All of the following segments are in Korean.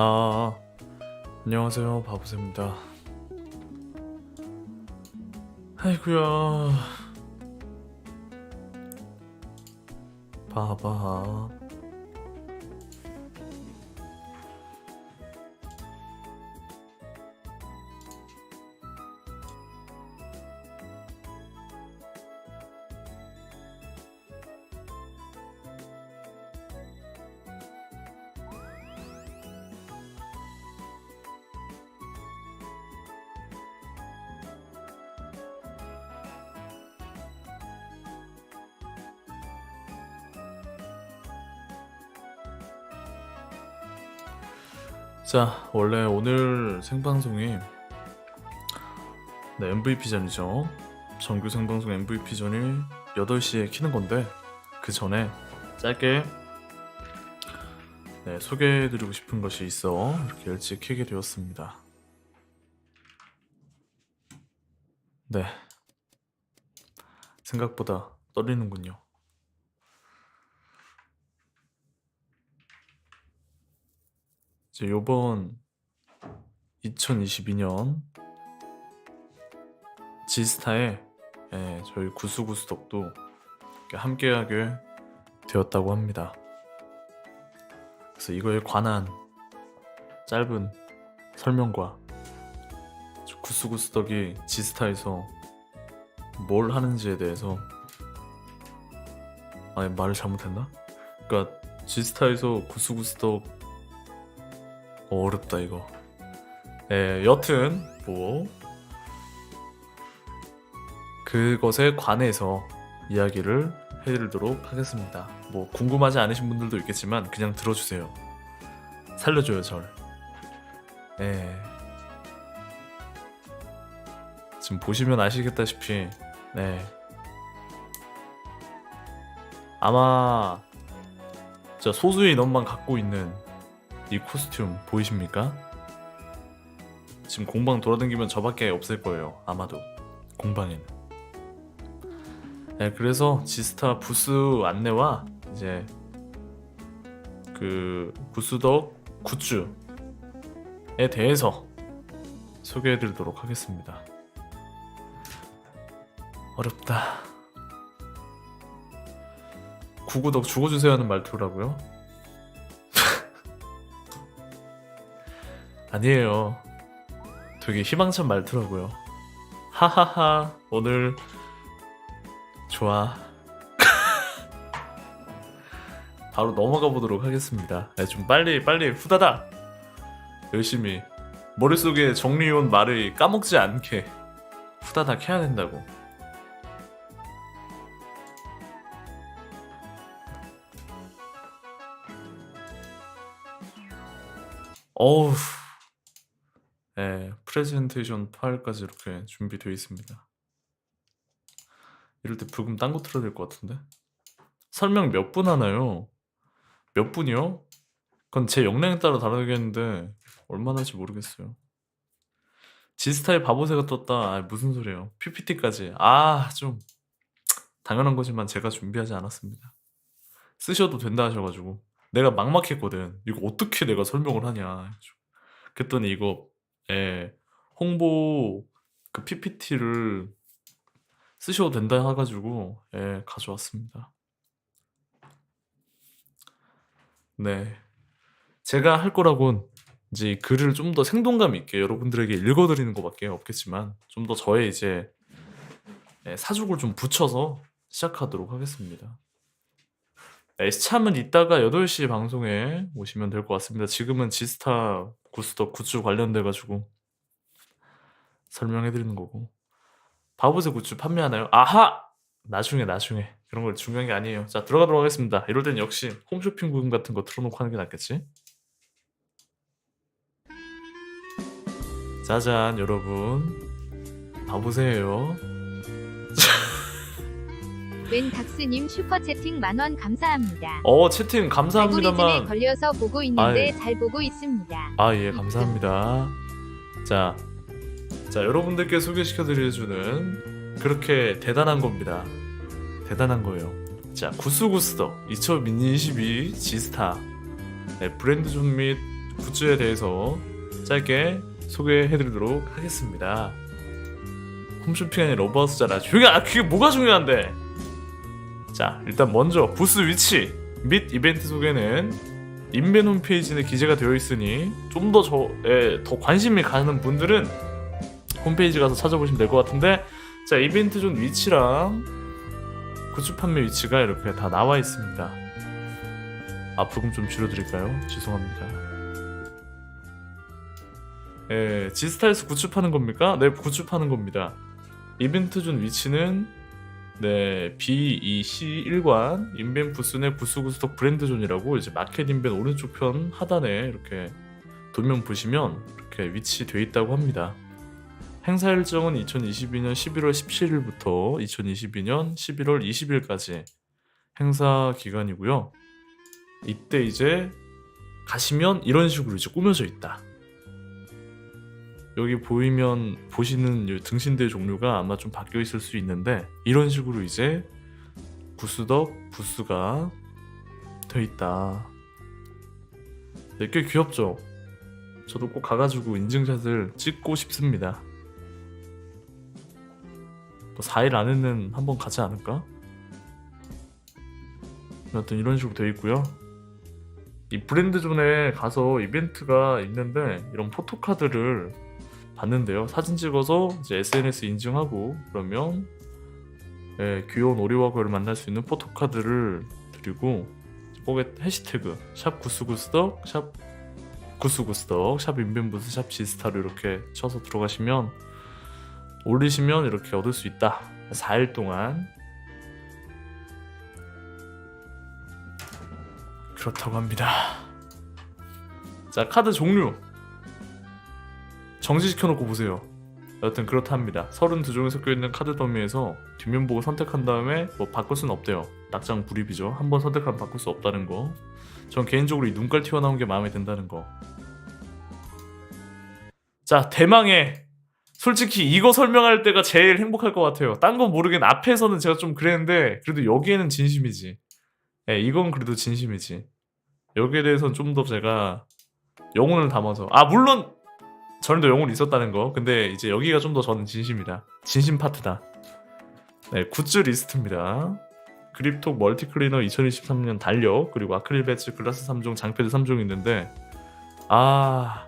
아, 안녕하세요. 바보새입니다. 아이구야. 바바. 자, 원래 오늘 생방송이 네, MVP전이죠. 정규 생방송 MVP전이 8시에 키는 건데 그 전에 짧게 네, 소개해드리고 싶은 것이 있어 이렇게 일찍 키게 되었습니다. 네. 생각보다 떨리는군요. 이제 요번 2022년 지스타에 예, 저희 구수구수덕도 이렇게 함께하게 되었다고 합니다. 그래서 이거에 관한 짧은 설명과 저 구수구수덕이 지스타에서 뭘 하는지에 대해서 아니 말을 잘못했나? 그러니까 지스타에서 구수구수덕 어, 어렵다 이거. 예, 여튼 뭐 그것에 관해서 이야기를 해드리도록 하겠습니다. 뭐 궁금하지 않으신 분들도 있겠지만 그냥 들어주세요. 살려줘요 절. 예. 지금 보시면 아시겠다시피 네. 아마 저 소수의 인원만 갖고 있는 이 코스튬 보이십니까? 지금 공방 돌아다니면 저밖에 없을 거예요. 아마도 공방에는. 네, 그래서 지스타 부스 안내와 이제 그 부스덕 굿즈에 대해서 소개해드리도록 하겠습니다. 어렵다. 구구덕 죽어주세요 하는 말투라고요? 아니에요. 되게 희망찬 말투라고요. 하하하, 오늘 좋아. 바로 넘어가 보도록 하겠습니다. 네, 좀 빨리 빨리 후다닥 열심히 머릿속에 정리해온 말을 까먹지 않게 후다닥 해야 된다고. 어우. 네, 프레젠테이션 파일까지 이렇게 준비되어 있습니다. 이럴 때 부금 딴 거 틀어야 될 것 같은데? 설명 몇 분 하나요? 몇 분이요? 그건 제 역량에 따라 다르겠는데 얼마나 할지 모르겠어요. 지스타의 바보새가 떴다. 아, 무슨 소리예요? PPT까지. 아, 좀 당연한 거지만 제가 준비하지 않았습니다. 쓰셔도 된다 하셔가지고 내가 막막했거든. 이거 어떻게 내가 설명을 하냐. 그랬더니 이거 예, 홍보 그 PPT를 쓰셔도 된다 해가지고 예, 가져왔습니다. 네, 제가 할 거라곤 이제 이 글을 좀 더 생동감 있게 여러분들에게 읽어드리는 것밖에 없겠지만 좀 더 저의 이제 예, 사족을 좀 붙여서 시작하도록 하겠습니다. 네, 참은 이따가 8시 방송에 오시면 될 것 같습니다. 지금은 지스타 구스덕 굿즈 관련돼 가지고 설명해 드리는 거고. 바보새 굿즈 판매하나요? 아하! 나중에 나중에. 그런 걸 중요한 게 아니에요. 자, 들어가도록 하겠습니다. 이럴 땐 역시 홈쇼핑 부분 같은 거 틀어 놓고 하는 게 낫겠지? 짜잔, 여러분. 바보새예요. 웬 닥스님 슈퍼 채팅 만원 감사합니다. 어, 채팅 알고리즘에 감사합니다만 걸려서 보고 있는데 잘 보고 있습니다. 아, 예, 감사합니다. 자, 자, 여러분들께 소개시켜드려주는 그렇게 대단한 겁니다. 대단한 거예요. 자, 구스구스더 2022 지스타 네, 브랜드 존 및 굿즈에 대해서 짧게 소개해드리도록 하겠습니다. 홈쇼핑 아니 러브하우스잖아. 조용히 아 그게 뭐가 중요한데? 자 일단 먼저 부스 위치 및 이벤트 소개는 인벤 홈페이지에 기재가 되어 있으니 좀 더 저에 더 관심이 가는 분들은 홈페이지 가서 찾아보시면 될 것 같은데 자 이벤트 존 위치랑 굿즈 판매 위치가 이렇게 다 나와 있습니다. 아 부금 좀 줄여드릴까요? 죄송합니다. 예, 지스타에서 굿즈 파는 겁니까? 네, 굿즈 파는 겁니다. 이벤트 존 위치는 네, B2C1관 인벤 부스 내 부스 구스덕 브랜드 존이라고 이제 마켓 인벤 오른쪽 편 하단에 이렇게 도면 보시면 이렇게 위치돼 있다고 합니다. 행사 일정은 2022년 11월 17일부터 2022년 11월 20일까지 행사 기간이고요. 이때 이제 가시면 이런 식으로 이제 꾸며져 있다. 여기 보이면 보시는 이 등신대 종류가 아마 좀 바뀌어 있을 수 있는데 이런 식으로 이제 부스덕 부스가 돼 있다. 네, 꽤 귀엽죠? 저도 꼭 가가지고 인증샷을 찍고 싶습니다. 뭐 4일 안에는 한번 가지 않을까? 여튼 이런 식으로 되어 있고요. 이 브랜드 존에 가서 이벤트가 있는데 이런 포토카드를 봤는데요. 사진 찍어서 이제 SNS 인증하고 그러면 예, 귀여운 오리와그를 만날 수 있는 포토카드를 드리고 거기에 해시태그 샵 구스구스덕 샵 구스구스덕 샵 인벤부스 샵 지스타로 이렇게 쳐서 들어가시면 올리시면 이렇게 얻을 수 있다. 4일 동안 그렇다고 합니다. 자 카드 종류 정지시켜놓고 보세요. 여튼 그렇답니다. 32종이 섞여있는 카드 더미에서 뒷면 보고 선택한 다음에 뭐 바꿀 수는 없대요. 낙장 불입이죠. 한번 선택하면 바꿀 수 없다는 거. 전 개인적으로 이 눈깔 튀어나온 게 마음에 든다는 거. 자 대망의 솔직히 이거 설명할 때가 제일 행복할 것 같아요. 딴 건 모르겠는 앞에서는 제가 좀 그랬는데 그래도 여기에는 진심이지. 예, 이건 그래도 진심이지. 여기에 대해서는 좀 더 제가 영혼을 담아서 아 물론 저는도 영혼이 있었다는 거. 근데 이제 여기가 좀 더 저는 진심이다. 진심 파트다. 네, 굿즈 리스트입니다. 그립톡 멀티클리너 2023년 달력 그리고 아크릴 배치 글라스 3종 장패드 3종 있는데 아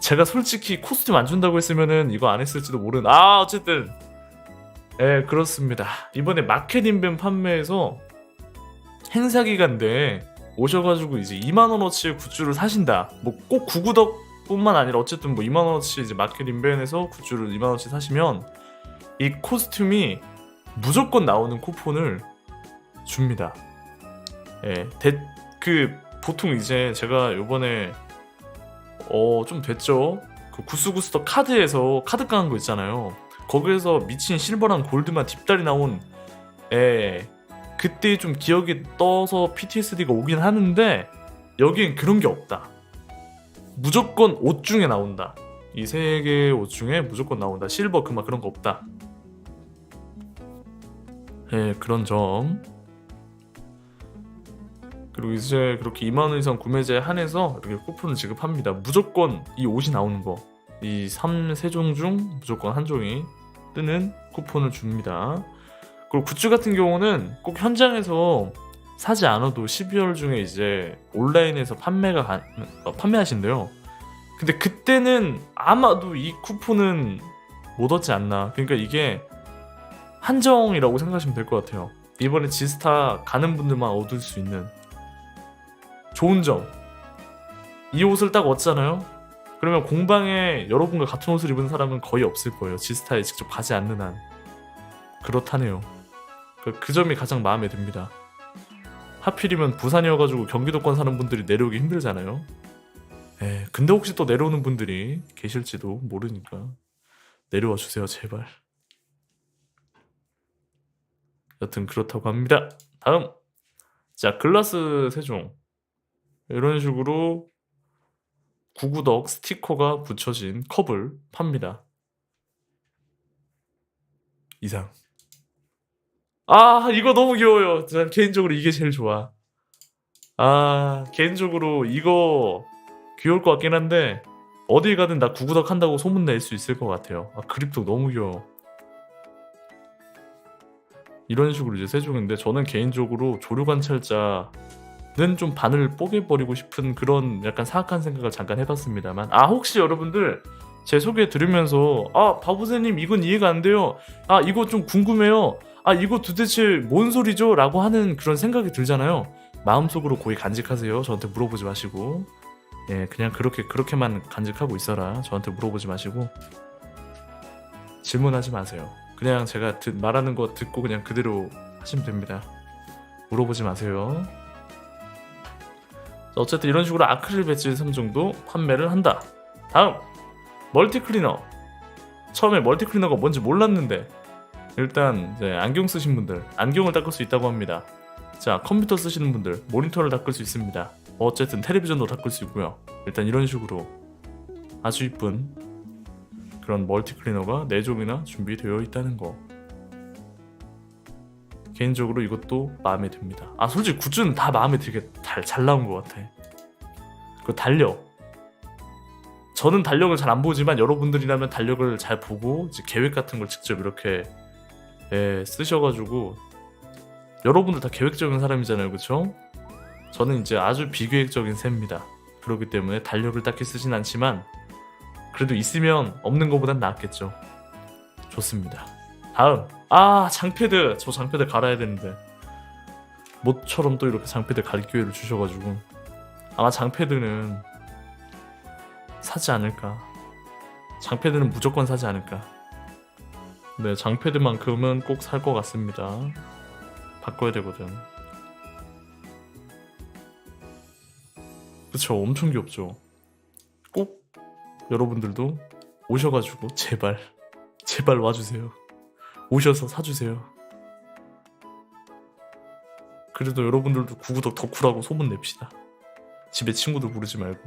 제가 솔직히 코스튬 안 준다고 했으면은 이거 안 했을지도 모르는 아 어쨌든 예 그렇습니다 이번에 마켓 인벤 판매에서 행사 기간 때 오셔가지고 이제 2만 원어치의 굿즈를 사신다 뭐 꼭 구구덕 뿐만 아니라 어쨌든 뭐 2만 원어치 이제 마켓 인벤에서 굿즈를 2만 원어치 사시면 이 코스튬이 무조건 나오는 쿠폰을 줍니다. 예, 대, 그 보통 이제 제가 요번에 어 좀 됐죠. 그 구스구스터 카드에서 카드 깡한 거 있잖아요. 거기에서 미친 실버랑 골드만 딥달이 나온 예. 그때 좀 기억이 떠서 PTSD가 오긴 하는데 여기엔 그런 게 없다. 무조건 옷 중에 나온다. 이 세 개의 옷 중에 무조건 나온다. 실버 그막 그런 거 없다. 예, 그런 점. 그리고 이제 그렇게 2만 원 이상 구매자에 한해서 이렇게 쿠폰을 지급합니다. 무조건 이 옷이 나오는 거. 이 3, 세종 중 무조건 한 종이 뜨는 쿠폰을 줍니다. 그리고 굿즈 같은 경우는 꼭 현장에서 사지 않아도 12월 중에 이제 온라인에서 판매가 가, 어, 판매하신대요. 근데 그때는 아마도 이 쿠폰은 못 얻지 않나. 그러니까 이게 한정이라고 생각하시면 될 것 같아요. 이번에 지스타 가는 분들만 얻을 수 있는 좋은 점. 이 옷을 딱 얻잖아요. 그러면 공방에 여러분과 같은 옷을 입은 사람은 거의 없을 거예요. 지스타에 직접 가지 않는 한. 그렇다네요. 그, 그 점이 가장 마음에 듭니다. 하필이면 부산이어가지고 경기도권 사는 분들이 내려오기 힘들잖아요. 에, 근데 혹시 또 내려오는 분들이 계실지도 모르니까 내려와 주세요, 제발. 여튼 그렇다고 합니다. 다음. 자, 글라스 세종. 이런 식으로 구구덕 스티커가 붙여진 컵을 팝니다. 이상. 아, 이거 너무 귀여워요. 난 개인적으로 이게 제일 좋아. 아, 개인적으로 이거 귀여울 것 같긴 한데 어딜 가든 나 구구덕 한다고 소문 낼 수 있을 것 같아요. 아 그립톡 너무 귀여워. 이런 식으로 이제 세종인데 저는 개인적으로 조류 관찰자는 좀 반을 뽀개버리고 싶은 그런 약간 사악한 생각을 잠깐 해봤습니다만 아 혹시 여러분들 제 소개 들으면서 아 바보새님 이건 이해가 안 돼요 아 이거 좀 궁금해요 아 이거 도대체 뭔 소리죠? 라고 하는 그런 생각이 들잖아요. 마음속으로 고이 간직하세요. 저한테 물어보지 마시고. 예 그냥 그렇게 그렇게만 간직하고 있어라. 저한테 물어보지 마시고. 질문하지 마세요. 그냥 제가 듣- 말하는 거 듣고 그냥 그대로 하시면 됩니다. 물어보지 마세요. 자, 어쨌든 이런 식으로 아크릴 배지 3종도 판매를 한다. 다음! 멀티 클리너. 처음에 멀티 클리너가 뭔지 몰랐는데 일단 이제 안경 쓰신 분들 안경을 닦을 수 있다고 합니다. 자 컴퓨터 쓰시는 분들 모니터를 닦을 수 있습니다. 어쨌든 텔레비전도 닦을 수 있고요. 일단 이런 식으로 아주 이쁜 그런 멀티 클리너가 4종이나 준비되어 있다는 거. 개인적으로 이것도 마음에 듭니다. 아 솔직히 굿즈는 다 마음에 들게 잘, 잘 나온 것 같아. 그 달력. 저는 달력을 잘 안 보지만 여러분들이라면 달력을 잘 보고 계획 같은 걸 직접 이렇게 예, 쓰셔가지고 여러분들 다 계획적인 사람이잖아요, 그렇죠? 저는 이제 아주 비계획적인 셈입니다. 그렇기 때문에 달력을 딱히 쓰진 않지만 그래도 있으면 없는 것보단 낫겠죠. 좋습니다. 다음 아 장패드 저 장패드 갈아야 되는데 모처럼 또 이렇게 장패드 갈 기회를 주셔가지고 아마 장패드는 사지 않을까. 장패드는 무조건 사지 않을까. 네, 장패드만큼은 꼭 살 것 같습니다. 바꿔야 되거든. 그쵸, 엄청 귀엽죠. 꼭 여러분들도 오셔가지고 제발, 제발 와주세요. 오셔서 사주세요. 그래도 여러분들도 구구덕 덕후라고 소문 냅시다. 집에 친구들 부르지 말고.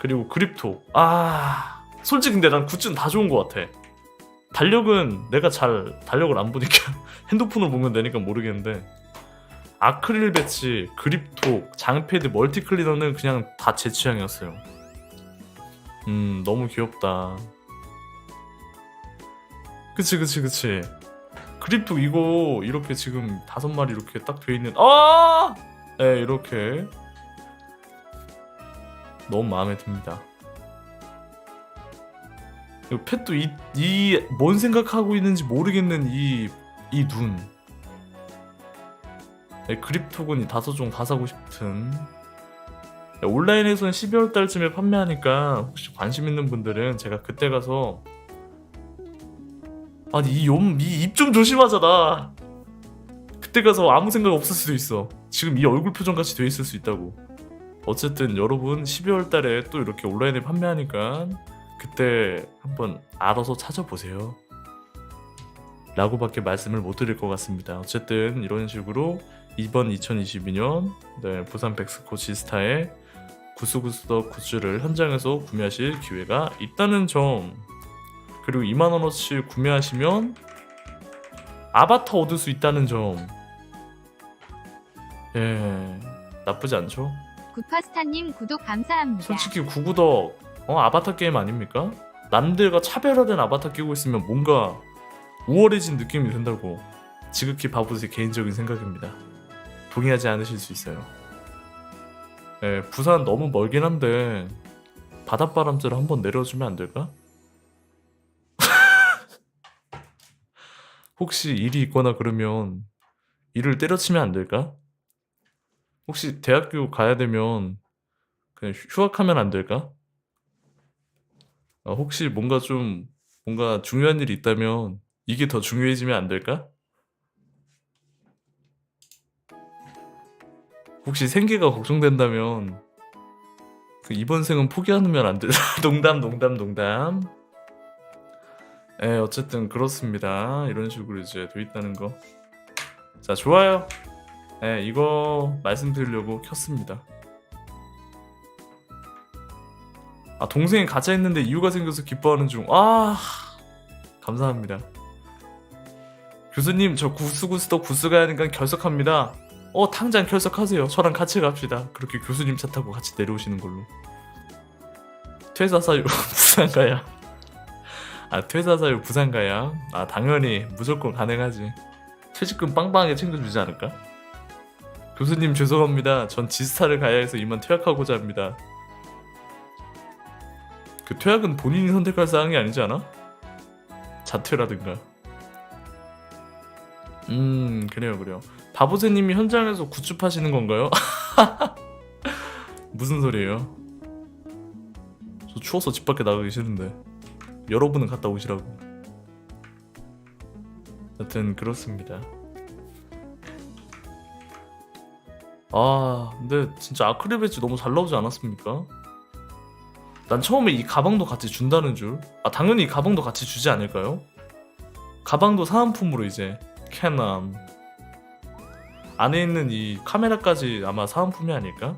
그리고 그립톡. 아, 솔직히 근데 난 굿즈는 다 좋은 것 같아. 달력은 내가 잘 달력을 안 보니까 핸드폰을 보면 되니까 모르겠는데 아크릴 배치, 그립톡, 장패드, 멀티 클리너는 그냥 다 제 취향이었어요. 음, 너무 귀엽다. 그치, 그치, 그치. 그립톡 이거 이렇게 지금 다섯 마리 이렇게 딱 돼 있는 아! 네, 이렇게 너무 마음에 듭니다. 이 펫도 이 뭔 생각하고 있는지 모르겠는 이 이 눈. 네, 그립톡은 이 다섯 종 다 사고 싶은. 네, 온라인에서는 12월 달쯤에 판매하니까 혹시 관심 있는 분들은 제가 그때 가서 아니 이입 좀 조심하잖아. 그때 가서 아무 생각 없을 수도 있어. 지금 이 얼굴 표정 같이 돼 있을 수 있다고. 어쨌든 여러분 12월 달에 또 이렇게 온라인에 판매하니까 그때 한번 알아서 찾아보세요. 라고밖에 말씀을 못 드릴 것 같습니다. 어쨌든 이런 식으로 이번 2022년 네, 부산 백스코 지스타의 구스구스더 굿즈를 현장에서 구매하실 기회가 있다는 점 그리고 2만 원어치 구매하시면 아바타 얻을 수 있다는 점 예, 나쁘지 않죠? 구파스타님 구독 감사합니다. 솔직히 구구덕 어 아바타 게임 아닙니까? 남들과 차별화된 아바타 끼고 있으면 뭔가 우월해진 느낌이 든다고 지극히 바보의 개인적인 생각입니다. 동의하지 않으실 수 있어요. 예, 부산 너무 멀긴 한데 바닷바람줄 한번 내려주면 안 될까? 혹시 일이 있거나 그러면 일을 때려치면 안 될까? 혹시 대학교 가야 되면 그냥 휴- 휴학하면 안 될까? 어, 혹시 뭔가 좀 뭔가 중요한 일이 있다면 이게 더 중요해지면 안 될까? 혹시 생계가 걱정된다면 그 이번 생은 포기하면 안 돼. 농담 농담 농담. 예, 어쨌든 그렇습니다. 이런 식으로 이제 돼 있다는 거. 자, 좋아요. 예, 이거 말씀드리려고 켰습니다. 아 동생이 가짜 있는데 이유가 생겨서 기뻐하는 중. 아 감사합니다. 교수님 저 구스구스더 구스 가야 하니까 결석합니다. 어 당장 결석하세요. 저랑 같이 갑시다. 그렇게 교수님 차 타고 같이 내려오시는 걸로. 퇴사 사유 부산 가야. 아 퇴사 사유 부산 가야. 아 당연히 무조건 가능하지. 퇴직금 빵빵하게 챙겨주지 않을까? 교수님 죄송합니다. 전 지스타를 가야 해서 이만 퇴학하고자 합니다. 그 퇴학은 본인이 선택할 사항이 아니지 않아? 자퇴라든가. 음 그래요 그래요. 바보새님이 현장에서 굿즈 파시는 건가요? 무슨 소리예요? 저 추워서 집 밖에 나가기 싫은데 여러분은 갔다 오시라고. 여튼 그렇습니다. 아 근데 진짜 아크릴 배지 너무 잘 나오지 않았습니까? 난 처음에 이 가방도 같이 준다는 줄. 아 당연히 이 가방도 같이 주지 않을까요? 가방도 사은품으로 이제 캐논 안에 있는 이 카메라까지 아마 사은품이 아닐까?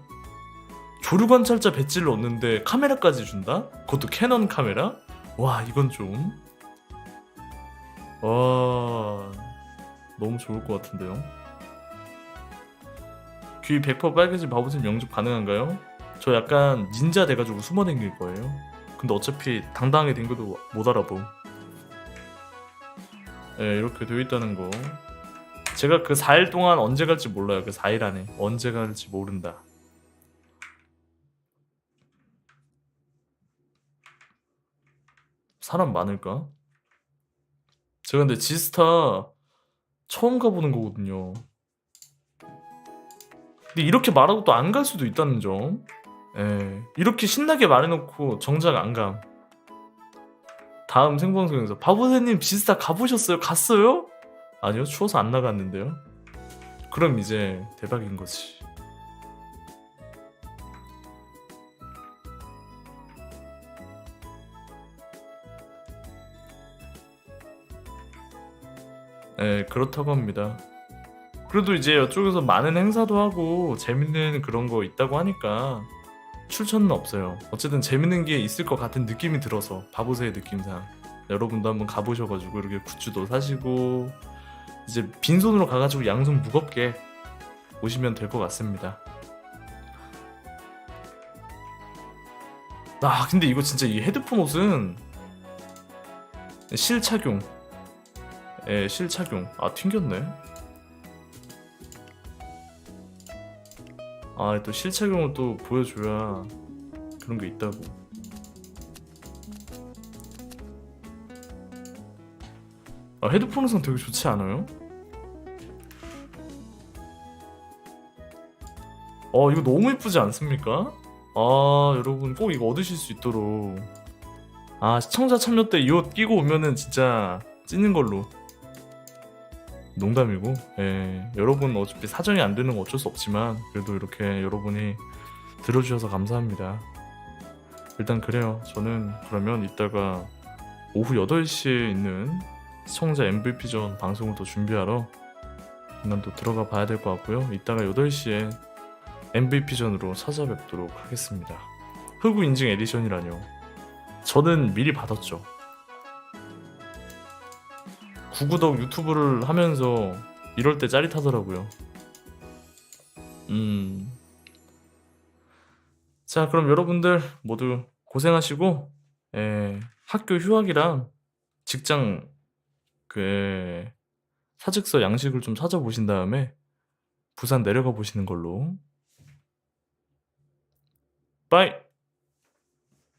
조류 관찰자 배지를 얻는데 카메라까지 준다? 그것도 캐논 카메라? 와 이건 좀. 와 너무 좋을 것 같은데요. 귀 100% 빨개진 바보집 영접 가능한가요? 저 약간 닌자 돼가지고 숨어 댕길 거예요. 근데 어차피 당당하게 댕겨도 못 알아봄. 예, 이렇게 되어 있다는 거. 제가 그 4일 동안 언제 갈지 몰라요. 그 4일 안에 언제 갈지 모른다. 사람 많을까? 제가 근데 지스타 처음 가보는 거거든요. 근데 이렇게 말하고 또 안 갈 수도 있다는 점. 예, 이렇게 신나게 말해놓고 정작 안 감. 다음 생방송에서 바보새님 지스타 가보셨어요? 갔어요? 아니요, 추워서 안 나갔는데요. 그럼 이제 대박인 거지. 네, 그렇다고 합니다. 그래도 이제 이쪽에서 많은 행사도 하고 재밌는 그런 거 있다고 하니까 출처는 없어요. 어쨌든 재밌는 게 있을 것 같은 느낌이 들어서 바보새의 느낌상 여러분도 한번 가보셔가지고 이렇게 굿즈도 사시고 이제 빈손으로 가가지고 양손 무겁게 오시면 될 것 같습니다. 아 근데 이거 진짜 이 헤드폰 옷은 실착용 예 실착용 아 튕겼네 아 또 실착용을 또 보여줘야 그런 게 있다고 아 헤드폰 옷은 되게 좋지 않아요? 어 이거 너무 예쁘지 않습니까? 아 여러분 꼭 이거 얻으실 수 있도록 아 시청자 참여 때 이 옷 끼고 오면은 진짜 찢는 걸로 농담이고 예. 여러분 어차피 사정이 안 되는 건 어쩔 수 없지만 그래도 이렇게 여러분이 들어주셔서 감사합니다. 일단 그래요. 저는 그러면 이따가 오후 8시에 있는 시청자 MVP전 방송을 또 준비하러 일단 또 들어가 봐야 될 것 같고요. 이따가 8시에 MVP전으로 찾아뵙도록 하겠습니다. 흑우 인증 에디션이라뇨. 저는 미리 받았죠 구구덕 유튜브를 하면서 이럴 때 짜릿하더라고요. 음. 자, 그럼 여러분들 모두 고생하시고, 에, 학교 휴학이랑 직장, 그, 사직서 양식을 좀 찾아보신 다음에 부산 내려가 보시는 걸로. 빠이!